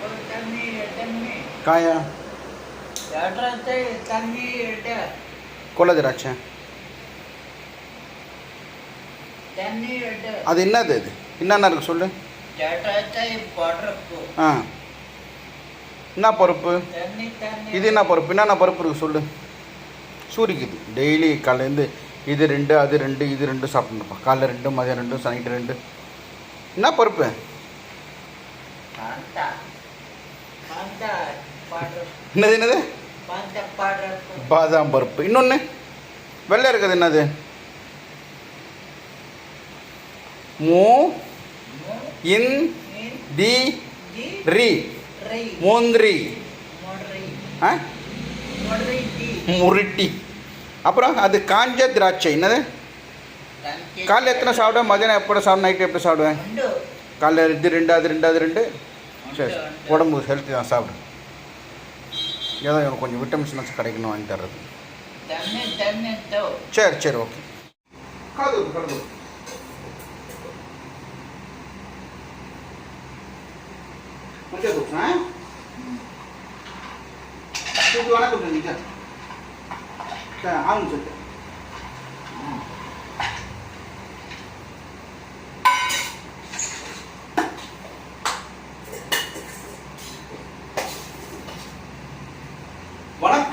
काय காயா கொள்ள திராட்சை அது என்னது அது என்னென்ன இருக்கு சொல்லு ஆ என்ன பருப்பு இது என்ன பருப்பு என்னென்ன பருப்பு இருக்கு சொல்லு சூரிக்குது டெய்லி காலையிலேருந்து இது ரெண்டு அது ரெண்டு இது ரெண்டு சாப்பிட்ணுப்பா காலைல ரெண்டு மதியம் ரெண்டு சனிட்டு ரெண்டு என்ன பருப்பு என்னது என்னது? பாதாம் பருப்பு. இன்னொன்று வெள்ளை இருக்குது என்னது? மூ இன் தி ரி. மூந்திரி. முருட்டி. அப்புறம் அது காஞ்ச திராட்சை. என்னது? காலைல எத்தனை சாப்பிடுவேன்? மதியானம் எப்போ சாப்பிடும் நைட்டு எப்படி சாப்பிடுவேன்? காலைல இது ரெண்டு அது ரெண்டு அது ரெண்டு. சரி உண்டு, உண்டு. உடம்பு ஹெல்த்தி தான் சாப்பிடு ஏதோ எனக்கு கொஞ்சம் விட்டமின்ஸ் கிடைக்கணும் வாங்கி தர்றது தண்ணி தண்ணி தோ சரி சரி ஓகே கலந்து கலந்து మంచిగా కూర్చో చూడు అనుకుంటుంది ఇంకా అవును చెప్పు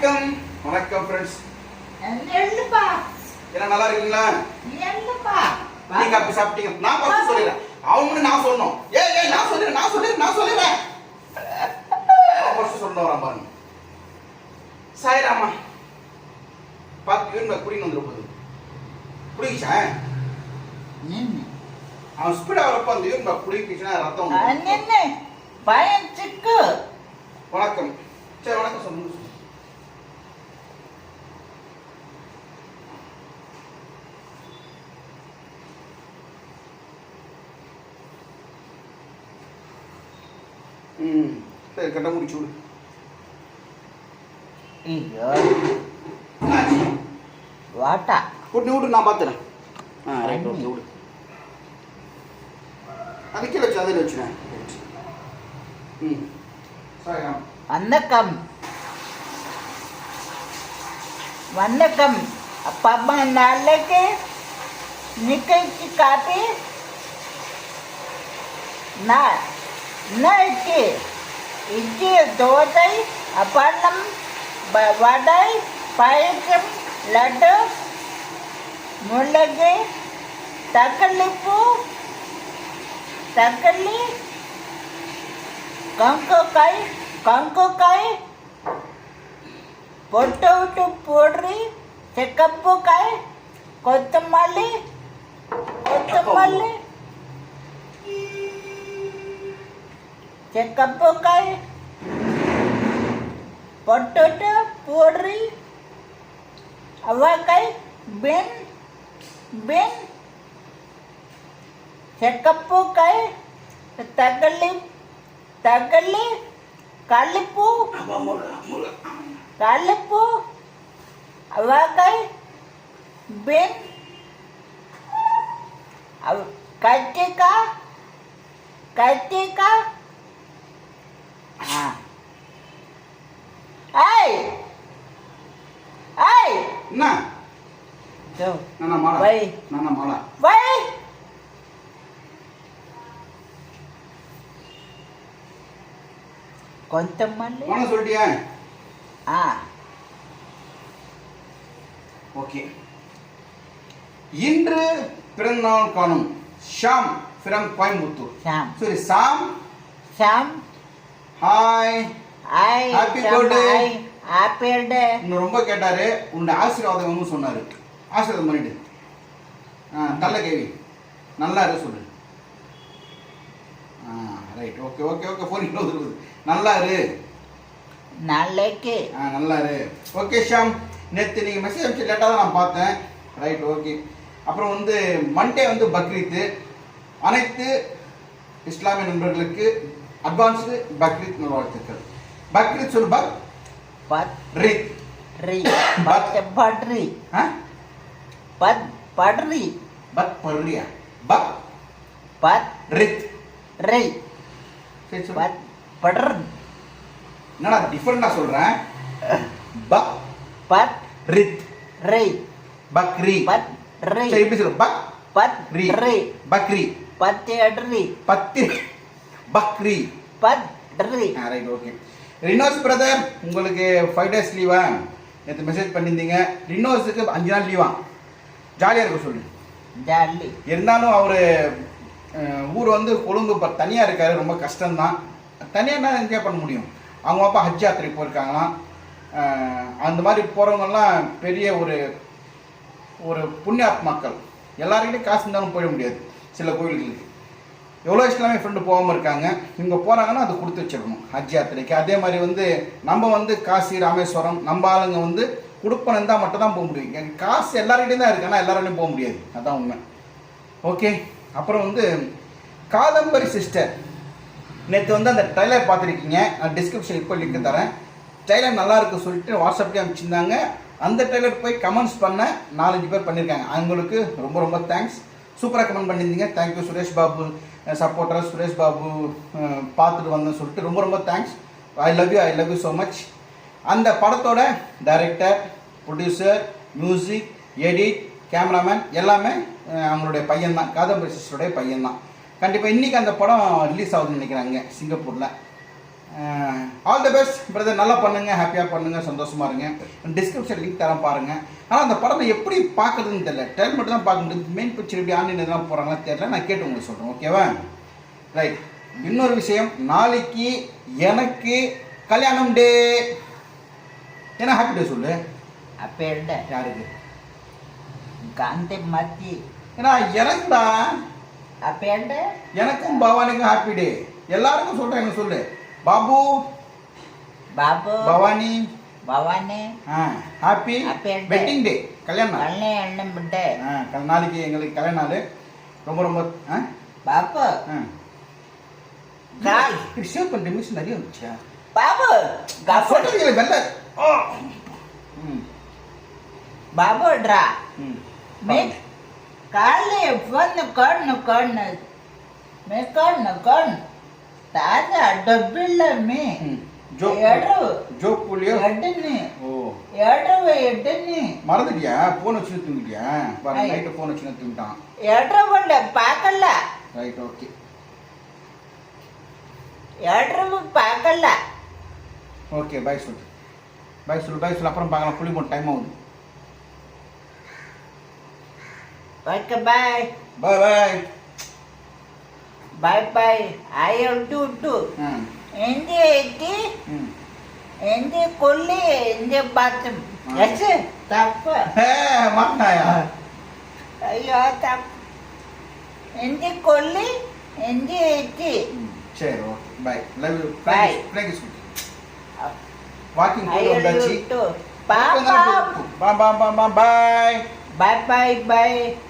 வணக்கம். வணக்கம் ஃப்ரெண்ட்ஸ் என்ன நல்லா இருக்கீங்களா? எல்லுப்பா நீங்க அப்படி சாப்பிட்டீங்க. நான் ஃபர்ஸ்ட் சொல்லிடுறேன். அவங்க நான் சொல்லணும். ஏய் ஏய் நான் சொல்லிடுறேன் நான் சொல்லிடுறேன் நான் சொல்லிடுறேன். ஃபர்ஸ்ட் சொல்லணும் வரான் பாருங்க. சாயிராமா பார்த்து இவன் குடின்னு வந்துடும் போது குடிக்கிச்சா? அவன் ஸ்பீடாக வரப்போ அந்த குடிக்கிச்சுன்னா ரத்தம் பயம் சிக்கு வணக்கம். சரி வணக்கம் சொல்லுங்க சொல்லு. ம் கட்ட முடிச்சு விடு? வாட்டா. விட்டு விடு நான் பார்த்துறேன் ஆ ரைட் ஓகே விடு. அது கீழே வச்சு அதில் ம். ஆ வணக்கம். வணக்கம். அப்பா அம்மா நாளைக்கு நிகழ்ச்சி காப்பி? நான் இன்னைக்கு இட்லி தோசை அப்பளம் வடை பழக்கம் லட்டு முளகு தக்காளி பூ தக்காளி கங்கக்காய் கங்கக்காய் பொட்டு விட்டு போடுறி சிக்கப்பு காய் கொத்தமல்லி கொத்தமல்லி ചക്കപ്പൊക്കായ പൊട്ടോറ്റോ പൂറി അവക്കായ് ബെൻ ബെൻ ചക്കപ്പൊക്കായ തകള്ളി തകള്ളി കള്ളിപ്പൂ കള്ളിപ്പൂ അവക്കായ് ബെൻ കറ്റിക്ക കറ്റിക്ക না না মালা ভাই না না মালা ভাই கொஞ்சம் மல்லி. போன சொல்லிட்டியா? ஆ. ஓகே. இன்று பிறந்தநாள் காணும். ஷாம் ஃப்ரம் கோயம்புத்தூர். ஷாம். சரி Sam Sham. Hi hi happy birthday happy birthday ரொம்ப கேட்டாரு. உன்னோட ஆசீர்வாதம்னு சொன்னாரு. ஆசீர்வாதம் பண்ணிடு. ஆ தள்ள கேவி நல்லா இரு சொல்லு. ஆ right okay okay okay phone வருது நல்லா இரு. நாளைக்கு ஆ நல்லா இரு. ஓகே ஷாம் நேற்று நீங்கள் மெசேஜ் அனுப்பிச்சு லேட்டாக தான் நான் பார்த்தேன். ரைட் ஓகே அப்புறம் வந்து மண்டே வந்து பக்ரீத்து. அனைத்து இஸ்லாமிய நண்பர்களுக்கு அட்வான்ஸ்டு பக்ரீத் நல்வாழ்த்துக்கள். பக்ரீத் சொல்லு பக் பத் ரீத் ரி. பத் பட்ரி பத் பட்ரி பக் பத் ரித் ரி. பத் படர் என்னடா டிஃபரெண்டா சொல்றேன் பக். பத் ரித் ரை. பக்ரி பத் ரை. சரி எப்படி சொல்லு பக் பத் ரி. ரை. பக்ரி பத்து அட்ரி. பத்தி. பக்ரி பத் ரி. ரைட் ஓகே ரினோஸ் பிரதர் உங்களுக்கு ஃபைவ் டேஸ் லீவா நேற்று மெசேஜ் பண்ணியிருந்தீங்க. ரினோஸுக்கு அஞ்சு நாள் லீவா ஜாலியாக இருக்க சொல்லு. ஜாலி. இருந்தாலும் அவர் ஊர் வந்து கொழும்பு இப்போ தனியாக இருக்காரு ரொம்ப கஷ்டம்தான். தனியாக என்ன என்ஜாய் பண்ண முடியும். அவங்க அப்பா ஹஜ் யாத்திரை போயிருக்காங்களாம். அந்த மாதிரி போகிறவங்கெல்லாம் பெரிய ஒரு ஒரு புண்ணியாத்மாக்கள். எல்லாருக்கிட்டையும் காசு இருந்தாலும் போயிட முடியாது சில கோயில்களுக்கு. எவ்வளோ இஸ்லாமிய ஃப்ரெண்டு போகாமல் இருக்காங்க இவங்க போகிறாங்கன்னா அது கொடுத்து வச்சிடணும் ஹஜ் யாத்திரைக்கு. அதே மாதிரி வந்து நம்ம வந்து காசி ராமேஸ்வரம் நம்ம ஆளுங்க வந்து கொடுப்பன இருந்தால் மட்டும் தான் போக முடியும். என் காசு எல்லாருக்கிட்டையும் தான் இருக்கு ஆனால் எல்லாராலையும் போக முடியாது. அதான் உண்மை. ஓகே அப்புறம் வந்து காதம்பரி சிஸ்டர் நேற்று வந்து அந்த ட்ரைலர் பார்த்துருக்கீங்க. நான் டிஸ்கிரிப்ஷன் இப்போ லிங்க் தரேன். ட்ரைலர் நல்லா இருக்கு சொல்லிட்டு வாட்ஸ்அப்லேயே அனுப்பிச்சிருந்தாங்க. அந்த ட்ரைலர் போய் கமெண்ட்ஸ் பண்ண நாலஞ்சு பேர் பண்ணியிருக்காங்க அவங்களுக்கு ரொம்ப ரொம்ப தேங்க்ஸ் சூப்பராக கமெண்ட் பண்ணியிருந்தீங்க. Thank you Suresh Babu supporter Suresh Babu பார்த்துட்டு வந்தேன்னு சொல்லிட்டு ரொம்ப ரொம்ப thanks I love you I love you so much அந்த படத்தோட director producer music edit cameraman எல்லாமே அவங்களுடைய பையன்தான். காதம்பரி சிஸ்டருடைய பையன்தான். கண்டிப்பாக இன்றைக்கி அந்த படம் ரிலீஸ் ஆகுதுன்னு நினைக்கிறாங்க சிங்கப்பூரில். ஆல் தி பெஸ்ட் பிரதர் நல்லா பண்ணுங்கள் ஹாப்பியாக பண்ணுங்கள் சந்தோஷமா இருங்க. டிஸ்கிரிப்ஷன் லிங்க் தரேன் பாருங்கள் ஆனால் அந்த படத்தை எப்படி பார்க்குறதுன்னு தெரியல. டைம் மட்டும் தான் பார்க்க முடியுது மெயின் பிக்சர் எப்படி ஆன்லைன் எதெல்லாம் போகிறாங்களா தெரியல. நான் கேட்டு உங்களுக்கு சொல்கிறேன் ஓகேவா ரைட் இன்னொரு விஷயம் நாளைக்கு எனக்கு கல்யாணம் டே ஏன்னா ஹாப்பி டே சொல்லு. அப்பேண்ட யாருக்கு? காந்தி மத்தி ஏன்னா எனக்குடா அப்பேண்ட எனக்கும் பவானிக்கும் ஹாப்பி டே எல்லாருக்கும் சொல்கிறேன் சொல்லு. Babu Babu Bhavani Bhavani happy. Wedding day கல்யாணம். கண்ணே எண்ணம் கல்- நாளைக்கு எங்களுக்கு கல்யாண நாள். ரொம்ப ரொம்ப ஆ? பாபு. ஆ. கால் ரிசர்வ் பண்ணுற மிஷின் நிறைய வந்துச்சா? பாபு. சொல்றீங்களே வெள்ள ஓ બાબોડરા મેં કાલે વન કર્ણ કર્ણ મેં કર્ણ કર્ણ તાજા ડબ્બિલ મેં மறந்துட்டியா போன் வச்சு தூங்கிட்டியா நைட்டு போன் வச்சு தூங்கிட்டான் எட்ரவல்ல பார்க்கல ரைட் ஓகே எட்ரவு பார்க்கல ஓகே பாய் சொல்லு பாய் சொல்லு சொல்லு அப்புறம் பார்க்கலாம் புளி டைம் ஆகுது Bye bye Bye bye. Bye bye. I am do do. Andy, Andy. ini kuli ini Batam. That's it. Tapa. Hey, mana ya? Ayo tap. ini kuli ini Andy. Cheer, okay. Bye. Love you. Bye. Thank you, sweetie. Walking cool on the cheek. Bye, bye. Bye, bye, bye, bye. Bye, bye, bye.